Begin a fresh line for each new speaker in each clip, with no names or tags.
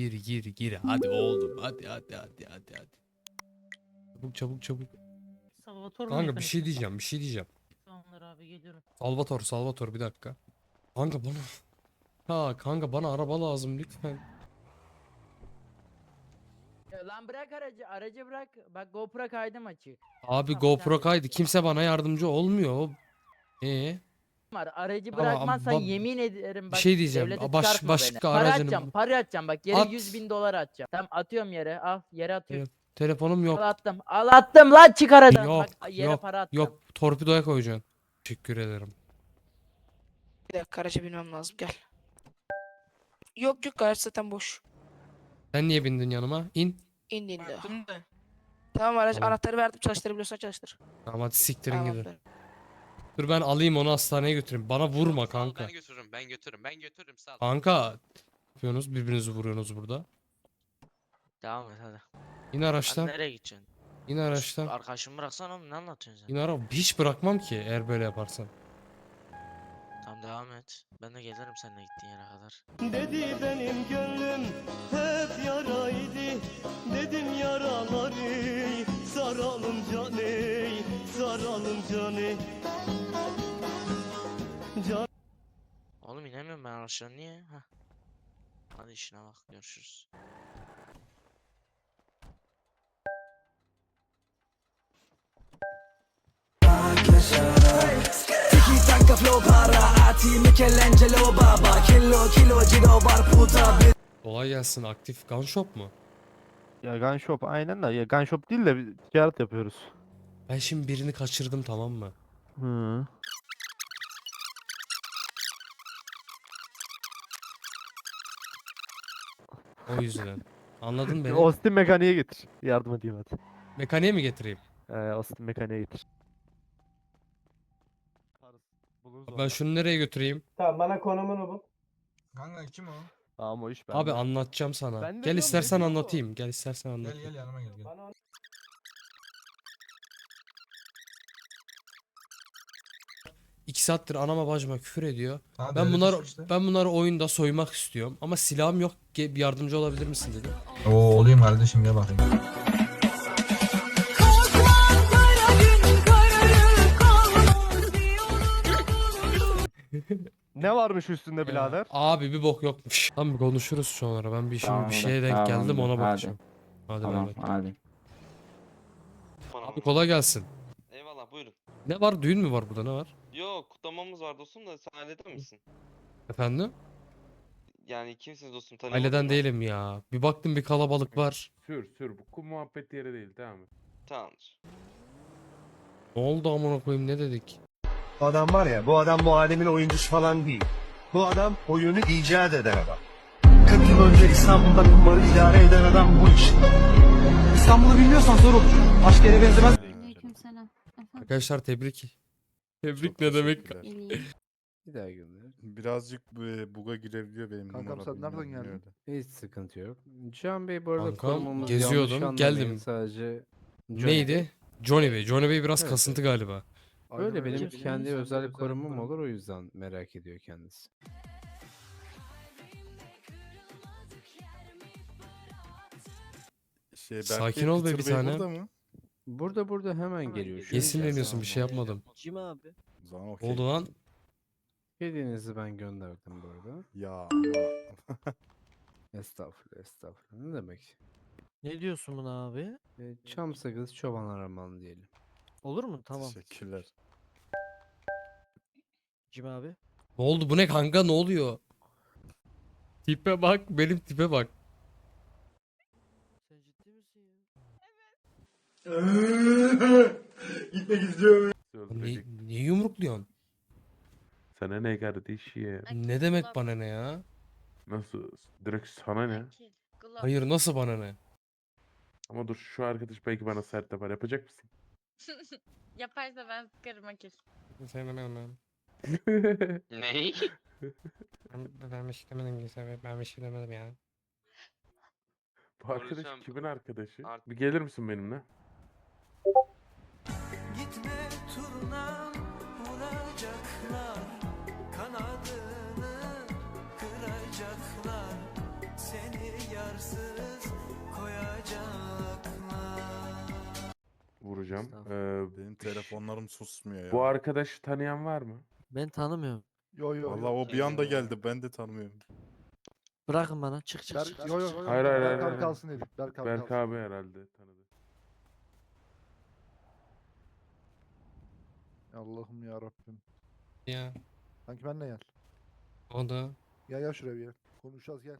Gir gir gir hadi oğlum hadi hadi hadi hadi hadi. Çabuk çabuk çabuk.
Salvatore
Kanka bir şey diyeceğim bir şey diyeceğim.
Tamamdır abi geliyorum.
Salvator Salvator bir dakika. Kanka bana. Ha kanka bana araba lazım lütfen.
Ya Lan bırak aracı, aracı bırak. Bak GoPro kaydım açık.
Abi
Tamam,
GoPro kaydı kimse bana yardımcı olmuyor. Ee,
Var. Aracı
Ama
bırakmazsan
bab-
yemin ederim
bir
bak.
şey diyeceğim.
devlete
Baş-
çıkartma
başka
beni. Para
aracını
atacağım, para atacağım bak. Yere
At.
100 bin dolar atacağım. Tamam atıyorum yere. Al yere atıyorum.
telefonum yok.
Al attım. Al attım lan çık aradan.
Yok,
bak yere
yok,
para attım.
Yok torpidoya koyacaksın. Teşekkür ederim.
Bir dakika araca binmem lazım gel. Yok yok araç zaten boş.
Sen niye bindin yanıma? İn.
İndi indi.
Baktım da.
Tamam araç
Tamam.
anahtarı verdim çalıştırabiliyorsan çalıştır.
Tamam hadi siktirin
Tamam,
gidin.
aferin.
Dur ben alayım onu hastaneye götüreyim. Bana vurma kanka.
Ben götürürüm ben götürürüm ben götürürüm sağ ol.
Kanka. Yapıyorsunuz birbirinizi vuruyorsunuz burada.
Devam et hadi.
İn
Sen
araçtan.
nereye gideceksin?
İn araçtan.
Arkadaşımı bıraksana oğlum ne anlatıyorsun sen?
İn ara. Hiç bırakmam ki eğer böyle yaparsan.
Tamam devam et. Ben de gelirim seninle gittiğin yere kadar.
Dedi benim gönlüm hep
aşağı niye? Heh. Hadi işine bak görüşürüz.
Tiki taka flow para ati Michelangelo baba Kilo kilo ciro var puta
Kolay gelsin. Aktif gun shop mu?
Ya gun shop aynen de ya gun shop değil de bir ticaret yapıyoruz.
Ben şimdi birini kaçırdım tamam mı?
Hı.
O yüzden. Anladın beni.
Austin mekaniğe getir. Yardım edeyim hadi.
Mekaniğe mi getireyim?
Ee, Austin mekaniğe getir.
Ben şunu nereye götüreyim?
Tamam bana konumunu bul.
Kanka kim o?
Tamam o iş bende.
Abi anlatacağım sana.
Ben de
Gel
diyorum,
istersen
ne diyor
anlatayım. Gel istersen
Gel
anlatayım.
gel yanıma gel gel.
Bana
İki saattir anama bacıma küfür ediyor.
Sana
Ben
işi işte.
ben bunları oyunda soymak istiyorum ama silahım yok. Yardımcı olabilir misin dedim.
Oo olayım kardeşim gel bakayım.
Ne varmış üstünde birader?
Abi bir bok yokmuş. Tamam konuşuruz sonra. Ben bir şimdi bir şeye denk geldim ona bakacağım. Hadi Mehmet.
hadi.
Abi kolay gelsin.
Buyurun.
Ne var? Düğün mü var burada? Ne var?
Yok kutlamamız var dostum da sen aileden misin?
Efendim?
Yani kimsiniz dostum tanımadın
Aileden değilim ya. Bir baktım bir kalabalık var.
Sür sür bu kum muhabbet yeri değil tamam mı?
Tamamdır.
Ne oldu amına koyayım ne dedik?
Bu adam var ya bu adam bu alemin oyuncusu falan değil. Bu adam oyunu icat eden adam. 40 yıl önce İstanbul'da kumarı idare eden adam bu işte. İstanbul'u bilmiyorsan zor olur. Başka yere benzemez.
Arkadaşlar tebrik. Tebrik
Çok
ne demek?
teşekkürler.
Bir daha gönder.
Birazcık e, buga girebiliyor benim
Kankam
numara
sen nereden geldin?
nerede.
Hiç sıkıntı yok. Can Bey bu arada
Kankam,
konumumuzu
geziyordum, geldim.
anlamayın, Sadece Johnny
Neydi? Johnny Bey. Johnny Bey biraz
Evet,
kasıntı galiba.
Öyle benim
Cebine
kendi özel
özel
korumum olur o yüzden merak ediyor kendisi.
Şey,
Sakin ol be bir
Bey
tane.
burada mı?
Burada burada hemen geliyor.
geliyor.
Esinleniyorsun bir şey yapmadım.
Kim abi?
O zaman
Ne
okey.
oldu lan?
Hediyenizi ben gönderdim bu arada.
Ya
Estağfurullah estağfurullah. Ne demek?
Ne diyorsun buna abi?
E, çam sakız çoban araman diyelim.
Olur mu? Tamam.
teşekkürler.
Kim abi?
Ne oldu bu ne kanka ne oluyor? Tipe bak benim tipe bak.
Sen ciddi misin ya?
Gitmek istiyorum.
Ne, niye yumrukluyorsun?
Sana ne kardeşim?
Ne demek bana ne ya?
Nasıl? Direkt sana ne?
Hayır nasıl bana ne?
Ama dur şu arkadaş belki bana sert yapar. Yapacak mısın?
Yaparsa ben sıkarım akil.
Sevmem
Ney?
ben. Ben bir şey demedim ki ben bir şey demedim ya.
Bu arkadaş kimin arkadaşı?
Art-
Bir gelir misin benimle?
Gitme turna vuracaklar Kanadını kıracaklar Seni yarsız
koyacaklar
Vuracağım.
Ee,
Benim telefonlarım susmuyor ya.
bu arkadaşı tanıyan var mı?
Ben tanımıyorum.
Yo yo.
Vallahi o bir anda geldi ben de tanımıyorum.
Bırakın bana çık çık çık.
Yo yo yo.
Hayır, hayır, hayır,
Berk
abi
kalsın dedik. Berk abi
Berk abi herhalde tanıdı.
Allah'ım ya Rabbim.
Ya
Sanki benle gel.
o da.
Gel gel şuraya bir gel. Konuşacağız gel.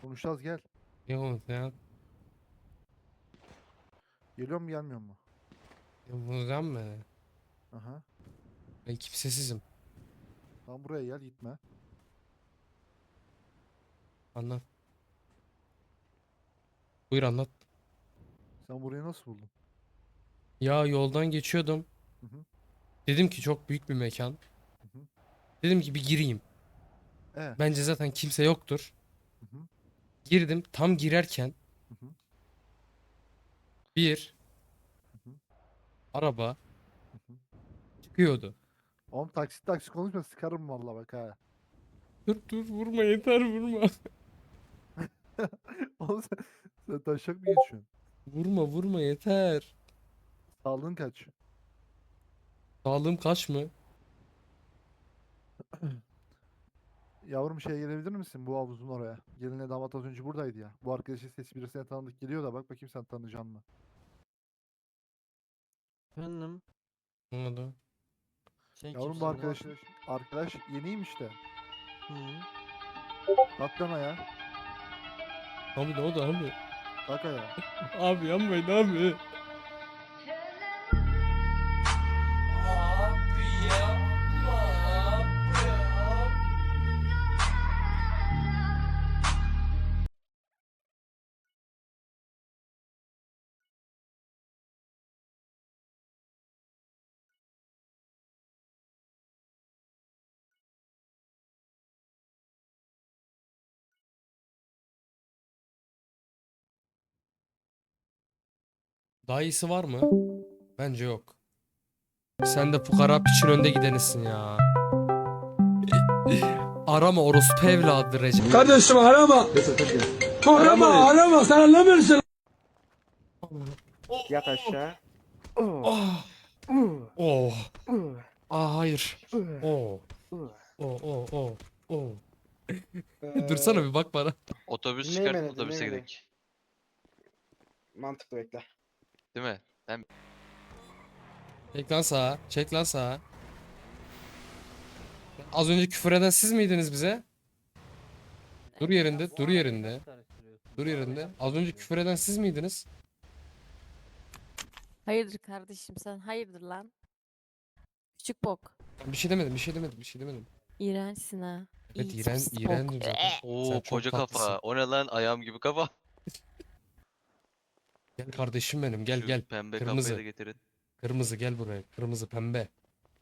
Konuşacağız gel.
Yok ya.
Geliyor mu gelmiyor mu?
Yapacağım mı?
Aha.
Ben kimsesizim.
Tamam buraya gel gitme.
Anlat. Buyur anlat.
Sen burayı nasıl buldun?
Ya yoldan geçiyordum.
Hı hı.
Dedim ki çok büyük bir mekan.
Hı hı.
Dedim ki bir gireyim.
E.
Bence zaten kimse yoktur.
Hı hı.
Girdim. Tam girerken
Hı hı.
bir
Hı hı.
araba
Hı hı.
çıkıyordu.
Oğlum taksi taksi konuşma sıkarım valla bak ha.
Dur dur vurma yeter vurma.
Oğlum sen, sen taşak mı geçiyorsun?
Vurma vurma yeter.
Sağlığın kaç?
Sağlığım kaç mı?
Yavrum şeye gelebilir misin bu havuzun oraya? Gelinle damat az önce buradaydı ya. Bu arkadaşın sesi birisine tanıdık geliyor da bak bakayım sen tanıyacaksın mı?
Efendim.
Anladım.
Sen
Yavrum bu arkadaş arkadaş yeniymiş de.
Hı.
Kalk lan ayağa.
Abi ne oldu abi?
Kalk ayağa.
Abi yanmayın abi. Daha iyisi var mı? Bence yok. Sen de fukara piçin önde gidenisin ya. Arama orospu evladı Recep.
Kardeşim arama. Arama arama sen anlamıyorsun.
Yat aşağı.
Oh. Oh. Aa hayır. Oh. Oh oh oh oh. Dursana bir bak bana.
Otobüs çıkartıp
beni,
otobüse gidelim.
Mantıklı bekle.
Değil mi?
Çek lan sağa. Çek lan sağa. Az önce küfür eden siz miydiniz bize? Dur yerinde, dur yerinde. Dur yerinde. Az önce küfür eden siz miydiniz?
Hayırdır kardeşim sen hayırdır lan? Küçük bok.
Bir şey demedim, bir şey demedim, bir şey demedim.
İğrençsin ha.
Evet,
İyi
iğren,
pis bok.
iğrendim zaten. Sen
Oo
çok
koca
tatlısın.
kafa. O ne lan? Ayağım gibi kafa.
Gel kardeşim benim, gel
Şu
gel.
Pembe
Kırmızı.
kafayı da getirin.
Kırmızı gel buraya. Kırmızı pembe.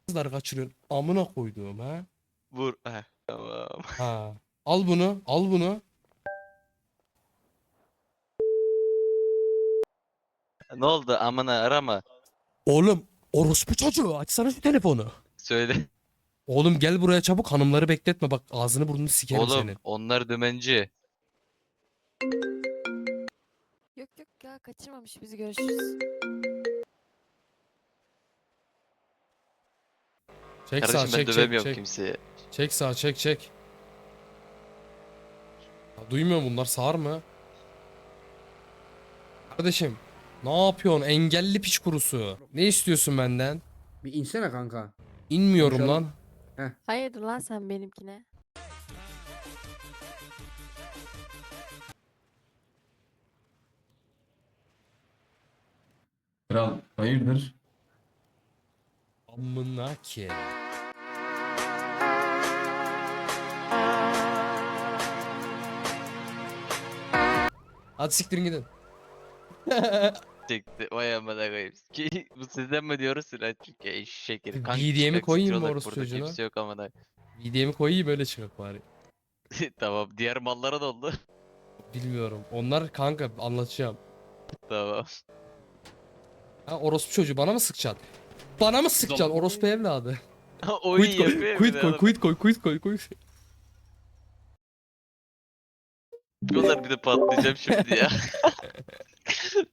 Kızlar kaçırıyorsun. Amına koyduğum ha.
Vur. Heh, tamam.
Ha. Al bunu, al bunu.
Ne oldu? Aman ha, arama.
Oğlum, orospu çocuğu açsana şu telefonu.
Söyle.
Oğlum gel buraya çabuk hanımları bekletme bak ağzını burnunu sikerim
Oğlum
senin.
onlar dümenci.
Ya kaçırmamış bizi görüşürüz.
Çek sağa
Kardeşim ben
çek çek
dövemiyorum
çek.
kimseye.
Çek sağa çek çek. Ya, duymuyor bunlar sağır mı? Kardeşim ne yapıyorsun engelli piç kurusu? Ne istiyorsun benden?
Bir insene kanka.
İnmiyorum
Konuşalım.
lan.
Hayırdır lan sen benimkine?
Kral hayırdır?
Amına ki. Hadi siktirin gidin.
Çekti. Vay amına koyayım. Ki bu sizden mi diyoruz Sıra çünkü eşek herif.
BDM'i koyayım mı
istiyorlar
orospu
burada,
çocuğuna?
Kimse yok amına.
VDM'i koyayım öyle çıkak bari.
tamam. Diğer mallara da oldu.
Bilmiyorum. Onlar kanka anlatacağım.
tamam.
Ha orospu çocuğu bana mı sıkacaksın? Bana mı sıkacaksın orospu evladı?
Oyun
Quit koy,
yapıyor
quit koy, quit koy, quit koy, quit.
Bunlar bir de patlayacağım şimdi ya.